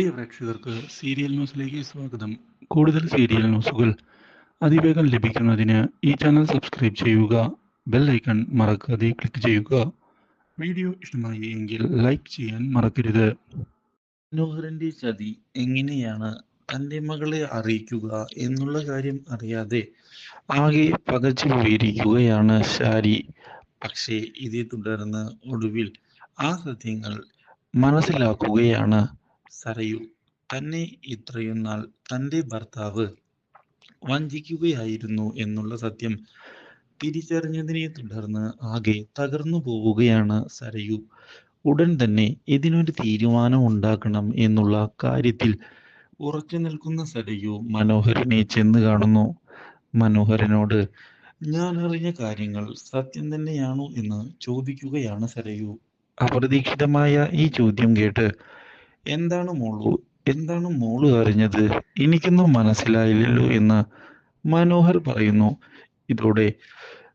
പ്രിയ പ്രേക്ഷകർക്ക് സീരിയൽ ന്യൂസിലേക്ക് സ്വാഗതം. കൂടുതൽ സീരിയൽ ന്യൂസുകൾ അതിവേഗം ലഭിക്കുന്നതിന് ഈ ചാനൽ സബ്സ്ക്രൈബ് ചെയ്യുക ബെൽ ഐക്കൺ മറക്കാതെ ക്ലിക്ക് ചെയ്യുക. വീഡിയോ ഇഷ്ടമായി എങ്കിൽ ലൈക്ക് ചെയ്യാൻ മറക്കരുത്. മനോഹരന്റെ ചതി എങ്ങനെയാണ് തന്റെ മകളെ അറിയിക്കുക എന്നുള്ള കാര്യം അറിയാതെ ആകെ പകച്ചു പോയിരിക്കുകയാണ് ശാരി. പക്ഷേ ഇതേ തുടർന്ന് ഒടുവിൽ ആ സത്യങ്ങൾ മനസ്സിലാക്കുകയാണ്. സരയു തന്നെ ഇത്രയും നാൾ തന്റെ ഭർത്താവ് വഞ്ചിക്കുകയായിരുന്നു എന്നുള്ള സത്യം തിരിച്ചറിഞ്ഞതിനെ തുടർന്ന് ആകെ തകർന്നു പോവുകയാണ് സരയു. ഉടൻ തന്നെ ഇതിനൊരു തീരുമാനം ഉണ്ടാക്കണം എന്നുള്ള കാര്യത്തിൽ ഉറച്ചു നിൽക്കുന്ന സരയു മനോഹരനെ ചെന്ന് കാണുന്നു. മനോഹരനോട് ഞാൻ അറിഞ്ഞ കാര്യങ്ങൾ സത്യം തന്നെയാണോ? എന്ന് ചോദിക്കുകയാണ് സരയു. അപ്രതീക്ഷിതമായ ഈ ചോദ്യം കേട്ട് എന്താണ് മോളു? എന്താണ് മോൾ അറിഞ്ഞത്? എനിക്കൊന്നും മനസ്സിലായില്ലല്ലോ എന്ന് മനോഹർ പറയുന്നു. ഇതോടെ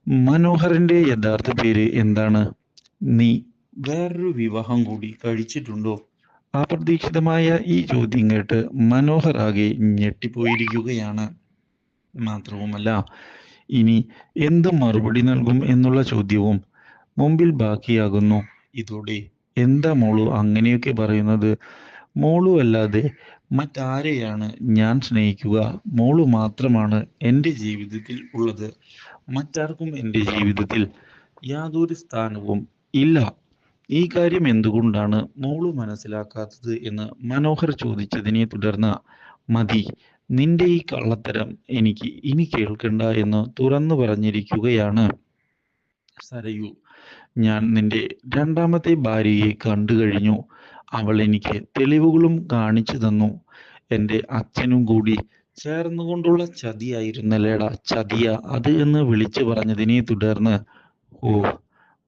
മനോഹറിന്റെ യഥാർത്ഥ പേര് എന്താണ്? നീ വേറൊരു വിവാഹം കൂടി കഴിച്ചിട്ടുണ്ടോ? അപ്രതീക്ഷിതമായ ഈ ചോദ്യം കേട്ട് മനോഹർ ആകെ ഞെട്ടിപ്പോയിരിക്കുകയാണ്. മാത്രവുമല്ല ഇനി എന്ത് മറുപടി നൽകും എന്നുള്ള ചോദ്യവും മുമ്പിൽ ബാക്കിയാകുന്നു. ഇതോടെ എന്താ മോളു അങ്ങനെയൊക്കെ പറയുന്നത്? മോളു അല്ലാതെ മറ്റാരെയാണ് ഞാൻ സ്നേഹിക്കുക? മോളു മാത്രമാണ് എന്റെ ജീവിതത്തിൽ ഉള്ളത്. മറ്റാർക്കും എന്റെ ജീവിതത്തിൽ യാതൊരു സ്ഥാനവും ഇല്ല. ഈ കാര്യം എന്തുകൊണ്ടാണ് മോളു മനസ്സിലാക്കാത്തത് എന്ന് മനോഹർ ചോദിച്ചതിനെ തുടർന്ന് മതി നിന്റെ ഈ കള്ളത്തരം എനിക്ക് ഇനി കേൾക്കണ്ട എന്ന് തുറന്നു പറഞ്ഞിരിക്കുകയാണ് സരയു. ഞാൻ നിന്റെ രണ്ടാമത്തെ ഭാര്യയെ കണ്ടു കഴിഞ്ഞു. അവൾ എനിക്ക് തെളിവുകളും കാണിച്ചു തന്നു. എന്റെ അച്ഛനും കൂടി ചേർന്നുകൊണ്ടുള്ള ചതിയായിരുന്നല്ലേടാ ചതിയ അത് എന്ന് വിളിച്ചു പറഞ്ഞതിനെ തുടർന്ന് ഓ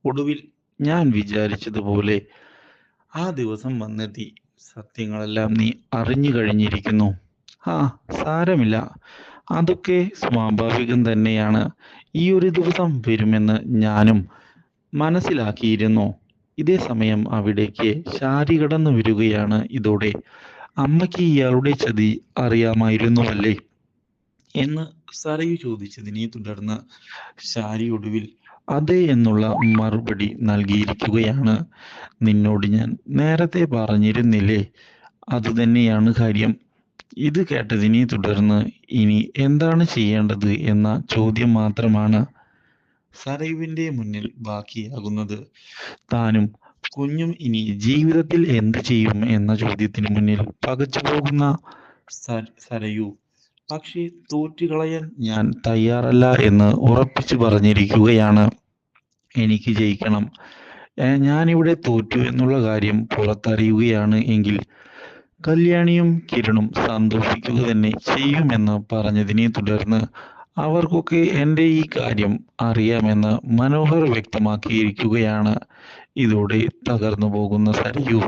ഒടുവിൽ ഞാൻ വിചാരിച്ചതുപോലെ ആ ദിവസം വന്നെത്തി. സത്യങ്ങളെല്ലാം നീ അറിഞ്ഞു കഴിഞ്ഞിരിക്കുന്നു. ആ സാരമില്ല. അതൊക്കെ സ്വാഭാവികം തന്നെയാണ്. ഈ ഒരു ദിവസം വരുമെന്ന് ഞാനും മനസ്സിലാക്കിയിരുന്നു? ഇതേ സമയം അവിടേക്ക് ശാരി കടന്നു വരികയാണ് ഇതോടെ. അമ്മയ്ക്ക് ഇയാളുടെ ചതി അറിയാമായിരുന്നുവല്ലേ? എന്ന് സരയു ചോദിച്ചതിനെ തുടർന്ന് ശാരി ഒടുവിൽ അതെ എന്നുള്ള മറുപടി നൽകിയിരിക്കുകയാണ്. നിന്നോട് ഞാൻ നേരത്തെ പറഞ്ഞിരുന്നില്ലേ? അതുതന്നെയാണ് കാര്യം. ഇത് കേട്ടതിനെ തുടർന്ന് ഇനി എന്താണ് ചെയ്യേണ്ടത് എന്ന ചോദ്യം മാത്രമാണ്. സരയുവിന്റെ മുന്നിൽ ബാക്കിയാകുന്നത്. താനും കുഞ്ഞും ഇനി ജീവിതത്തിൽ എന്ത് ചെയ്യും എന്ന ചോദ്യത്തിന് മുന്നിൽ പകച്ചു പോകുന്ന സരയു. പക്ഷേ തോറ്റുകളയാൻ ഞാൻ തയ്യാറല്ല എന്ന് ഉറപ്പിച്ചു പറഞ്ഞിരിക്കുകയാണ്. എനിക്ക് ജയിക്കണം. ഞാനിവിടെ തോറ്റു എന്നുള്ള കാര്യം പുറത്തറിയുകയാണ് എങ്കിൽ കല്യാണിയും കിരണും സന്തോഷിക്കുക തന്നെ ചെയ്യുമെന്ന് പറഞ്ഞതിനെ തുടർന്ന് അവർക്കൊക്കെ എന്റെ ഈ കാര്യം അറിയാമെന്ന് മനോഹർ വ്യക്തമാക്കിയിരിക്കുകയാണ്. ഇതോടെ തകർന്നു പോകുന്ന സരയു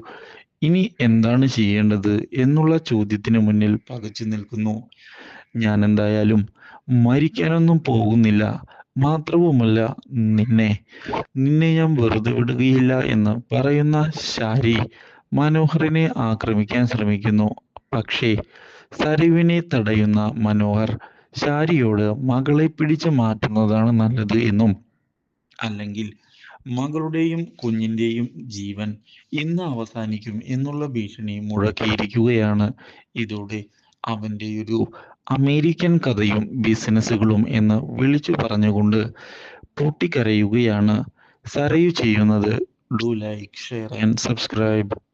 ഇനി എന്താണ് ചെയ്യേണ്ടത്? എന്നുള്ള ചോദ്യത്തിന് മുന്നിൽ പകച്ചു നിൽക്കുന്നു. ഞാൻ എന്തായാലും മരിക്കാനൊന്നും പോകുന്നില്ല. മാത്രവുമല്ല നിന്നെ. നിന്നെ ഞാൻ വെറുതെ വിടുകയില്ല എന്ന് പറയുന്ന ശാരി മനോഹറിനെ ആക്രമിക്കാൻ ശ്രമിക്കുന്നു. പക്ഷേ സരുവിനെ തടയുന്ന മനോഹർ ശാരിയോട് മകളെ പിടിച്ചു മാറ്റുന്നതാണ് നല്ലത് എന്നും അല്ലെങ്കിൽ മകളുടെയും കുഞ്ഞിന്റെയും ജീവൻ ഇന്ന് അവസാനിക്കും എന്നുള്ള ഭീഷണി മുഴക്കിയിരിക്കുകയാണ്. ഇതോടെ അവന്റെ ഒരു അമേരിക്കൻ കഥയും ബിസിനസ്സുകളും എന്ന് വിളിച്ചു പറഞ്ഞുകൊണ്ട് പൊട്ടിക്കരയുകയാണ്. സരയു ചെയ്യുന്നത്. Do like share and subscribe.